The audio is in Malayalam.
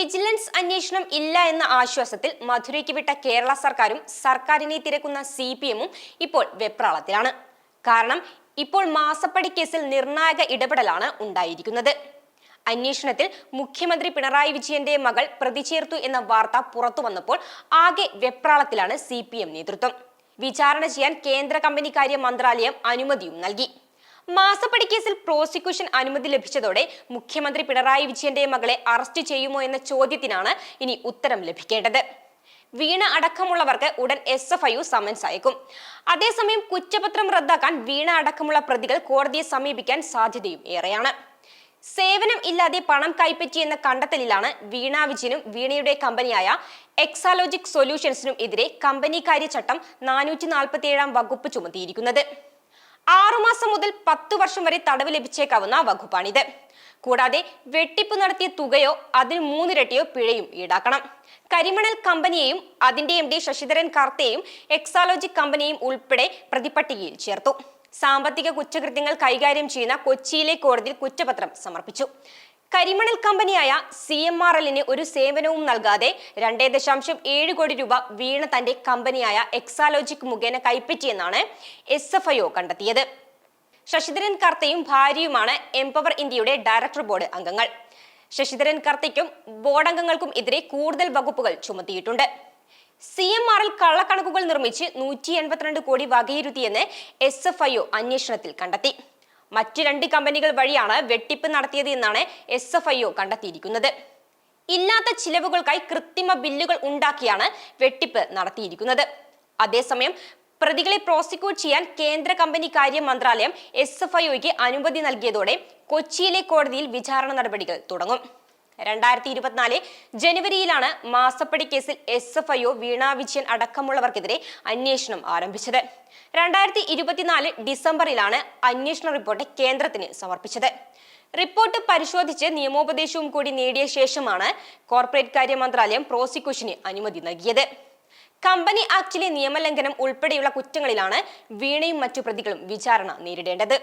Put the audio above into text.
വിജിലൻസ് അന്വേഷണം ഇല്ല എന്ന ആശ്വാസത്തിൽ മധുരയ്ക്ക് വിട്ട കേരള സർക്കാരും സർക്കാരിനെ തിരക്കുന്ന സി ഇപ്പോൾ വെപ്രാളത്തിലാണ്. കാരണം ഇപ്പോൾ മാസപ്പടി കേസിൽ നിർണായക ഇടപെടലാണ് ഉണ്ടായിരിക്കുന്നത്. അന്വേഷണത്തിൽ മുഖ്യമന്ത്രി പിണറായി വിജയന്റെ മകൾ പ്രതി ചേർത്തു എന്ന വാർത്ത പുറത്തു വന്നപ്പോൾ ആകെ വെപ്രാളത്തിലാണ് സി നേതൃത്വം. വിചാരണ ചെയ്യാൻ കേന്ദ്ര കമ്പനി കാര്യ മന്ത്രാലയം അനുമതിയും നൽകി. മാസപ്പടി കേസിൽ പ്രോസിക്യൂഷൻ അനുമതി ലഭിച്ചതോടെ മുഖ്യമന്ത്രി പിണറായി വിജയന്റെ മകളെ അറസ്റ്റ് ചെയ്യുമോ എന്ന ചോദ്യത്തിനാണ് ഇനി ഉത്തരം ലഭിക്കേണ്ടത്. വീണ അടക്കമുള്ളവർക്ക് ഉടൻ S F I U summons അയക്കും. അതേസമയം കുറ്റപത്രം റദ്ദാക്കാൻ വീണ അടക്കമുള്ള പ്രതികൾ കോടതിയെ സമീപിക്കാൻ സാധ്യതയും ഏറെയാണ്. സേവനം ഇല്ലാതെ പണം കൈപ്പറ്റി എന്ന കണ്ടെത്തലിലാണ് വീണ വിജയനും വീണയുടെ കമ്പനിയായ എക്സാലോജിക് സൊല്യൂഷൻസിനും എതിരെ കമ്പനി കാര്യ ചട്ടം നാനൂറ്റി നാൽപ്പത്തി ഏഴാം വകുപ്പ് ചുമത്തിയിരിക്കുന്നത്. ആറുമാസം മുതൽ പത്തു വർഷം വരെ തടവ് ലഭിച്ചേക്കാവുന്ന വകുപ്പാണിത്. കൂടാതെ വെട്ടിപ്പ് നടത്തിയ തുകയോ അതിന് മൂന്നിരട്ടിയോ പിഴയും ഈടാക്കണം. കരിമണൽ കമ്പനിയെയും അതിന്റെ എം ഡി ശശിധരൻ കാർത്തയെയും എക്സാലോജി കമ്പനിയും ഉൾപ്പെടെ പ്രതിപട്ടികയിൽ ചേർത്തു. സാമ്പത്തിക കുറ്റകൃത്യങ്ങൾ കൈകാര്യം ചെയ്യുന്ന കൊച്ചിയിലെ കോടതിയിൽ കുറ്റപത്രം സമർപ്പിച്ചു. കരിമണൽ കമ്പനിയായ സി എം ആർ എല്ലിന് ഒരു സേവനവും നൽകാതെ രണ്ടേ ദശാംശം ഏഴ് കോടി രൂപ വീണ തന്റെ കമ്പനിയായ എക്സാലോജിക് മുഖേന കൈപ്പറ്റിയെന്നാണ് എസ് എഫ് ഐ ഒ കണ്ടെത്തിയത്. ശശിധരൻ കർത്തയും ഭാര്യയുമാണ് എംപവർ ഇന്ത്യയുടെ ഡയറക്ടർ ബോർഡ് അംഗങ്ങൾ. ശശിധരൻ കർത്തയ്ക്കും ബോർഡ് അംഗങ്ങൾക്കും എതിരെ കൂടുതൽ വകുപ്പുകൾ ചുമത്തിയിട്ടുണ്ട്. സി എം ആർ എൽ കള്ളക്കണക്കുകൾ നിർമ്മിച്ച് നൂറ്റി എൺപത്തിരണ്ട് കോടി വകയിരുത്തിയെന്ന് എസ് എഫ് ഐ ഒ അന്വേഷണത്തിൽ കണ്ടെത്തി. മറ്റ് രണ്ട് കമ്പനികൾ വഴിയാണ് വെട്ടിപ്പ് നടത്തിയത് എന്നാണ് എസ് എഫ് ഐ ഒ കണ്ടെത്തിയിരിക്കുന്നത്. ഇല്ലാത്ത ചിലവുകൾക്കായി കൃത്രിമ ബില്ലുകൾ ഉണ്ടാക്കിയാണ് വെട്ടിപ്പ് നടത്തിയിരിക്കുന്നത്. അതേസമയം പ്രതികളെ പ്രോസിക്യൂട്ട് ചെയ്യാൻ കേന്ദ്ര കമ്പനി കാര്യ മന്ത്രാലയം എസ് എഫ് ഐഒയ്ക്ക് അനുമതി നൽകിയതോടെ കൊച്ചിയിലെ കോടതിയിൽ വിചാരണ നടപടികൾ തുടങ്ങും. രണ്ടായിരത്തി ഇരുപത്തിനാല് ജനുവരിയിലാണ് മാസപ്പടി കേസിൽ S F I O Veena Vijayan അടക്കമുള്ളവർക്കെതിരെ അന്വേഷണം ആരംഭിച്ചത്. രണ്ടായിരത്തി ഇരുപത്തിനാല് ഡിസംബറിലാണ് അന്വേഷണ റിപ്പോർട്ട് കേന്ദ്രത്തിന് സമർപ്പിച്ചത്. റിപ്പോർട്ട് പരിശോധിച്ച് നിയമോപദേശവും കൂടി നേടിയ ശേഷമാണ് കോർപ്പറേറ്റ് കാര്യ മന്ത്രാലയം പ്രോസിക്യൂഷന് അനുമതി നൽകിയത്. കമ്പനി ആക്ടിലെ നിയമലംഘനം ഉൾപ്പെടെയുള്ള കുറ്റങ്ങളിലാണ് വീണയും മറ്റു പ്രതികളും വിചാരണ നേരിടേണ്ടത്.